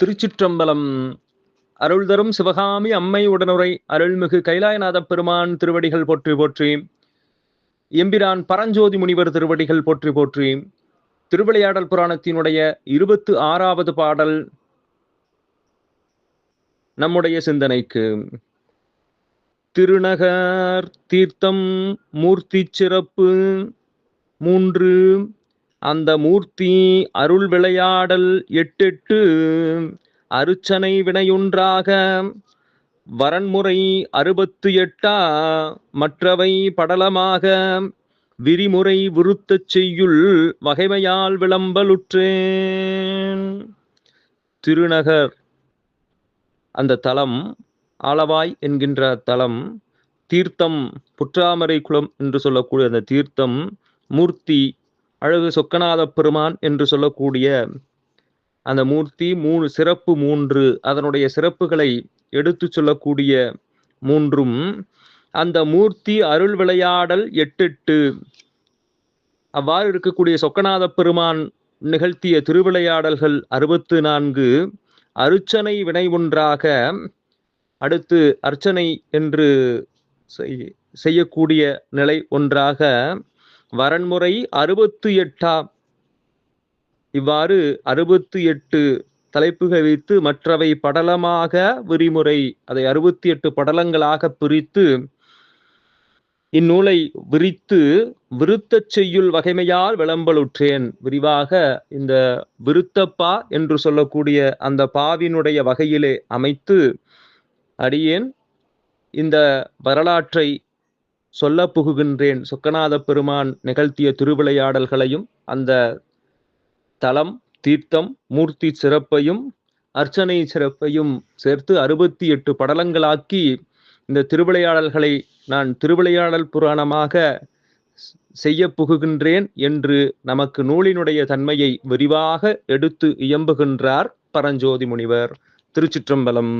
திருச்சிற்றம்பலம். அருள் தரும் சிவகாமி அம்மை உடனுரை அருள்மிகு கைலாயநாத பெருமான் திருவடிகள் போற்றி போற்றி எம்பிரான் பரஞ்சோதி முனிவர் திருவடிகள் போற்றி போற்றி திருவிளையாடல் புராணத்தினுடைய இருபத்து ஆறாவது பாடல் நம்முடைய சிந்தனைக்கு. திருநகர் தீர்த்தம் மூர்த்தி சிறப்பு மூன்று அந்த மூர்த்தி அருள் விளையாடல் எட்டெட்டு அருச்சனை வினையொன்றாக வரன்முறை அறுபத்து எட்டா மற்றவை படலமாக விரிமுறை விருத்தச் செய்யுள் வகைமையால் விளம்பலுற்றேன். திருநகர். அந்த தலம் ஆலவாய் என்கின்ற தலம் தீர்த்தம் புற்றாமரை குளம் என்று சொல்லக்கூடிய அந்த தீர்த்தம் மூர்த்தி அழகு சொக்கநாத பெருமான் என்று சொல்லக்கூடிய அந்த மூர்த்தி மூணு சிறப்பு மூன்று அதனுடைய சிறப்புகளை எடுத்து சொல்லக்கூடிய மூன்றும் அந்த மூர்த்தி அருள் விளையாடல் எட்டெட்டு. அவ்வாறு இருக்கக்கூடிய சொக்கநாத பெருமான் நிகழ்த்திய திருவிளையாடல்கள் அறுபத்து நான்கு. அருச்சனை வினை ஒன்றாக அடுத்து அர்ச்சனை என்று செய்யக்கூடிய நிலை ஒன்றாக வரன்முறை அறுபத்து எட்டாம் இவ்வாறு அறுபத்து எட்டு தலைப்புகள் வைத்து மற்றவை படலமாக விரிமுறை அதை அறுபத்தி எட்டு படலங்களாக பிரித்து இந்நூலை விரித்து விருத்தச் செய்யுள் வகைமையால் விளம்பலுற்றேன். விரிவாக இந்த விருத்தப்பா என்று சொல்லக்கூடிய அந்த பாவினுடைய வகையிலே அமைத்து அடியேன் இந்த வரலாற்றை சொல்ல புகுகின்றேன். சொக்கநாத பெருமான் நிகழ்த்திய திருவிளையாடல்களையும் அந்த தலம் தீர்த்தம் மூர்த்தி சிறப்பையும் அர்ச்சனை சிறப்பையும் சேர்த்து அறுபத்தி எட்டு படலங்களாக்கி இந்த திருவிளையாடல்களை நான் திருவிளையாடல் புராணமாக செய்ய புகுகின்றேன் என்று நமக்கு நூலினுடைய தன்மையை விரிவாக எடுத்து இயம்புகின்றார் பரஞ்சோதி முனிவர். திருச்சிற்றம்பலம்.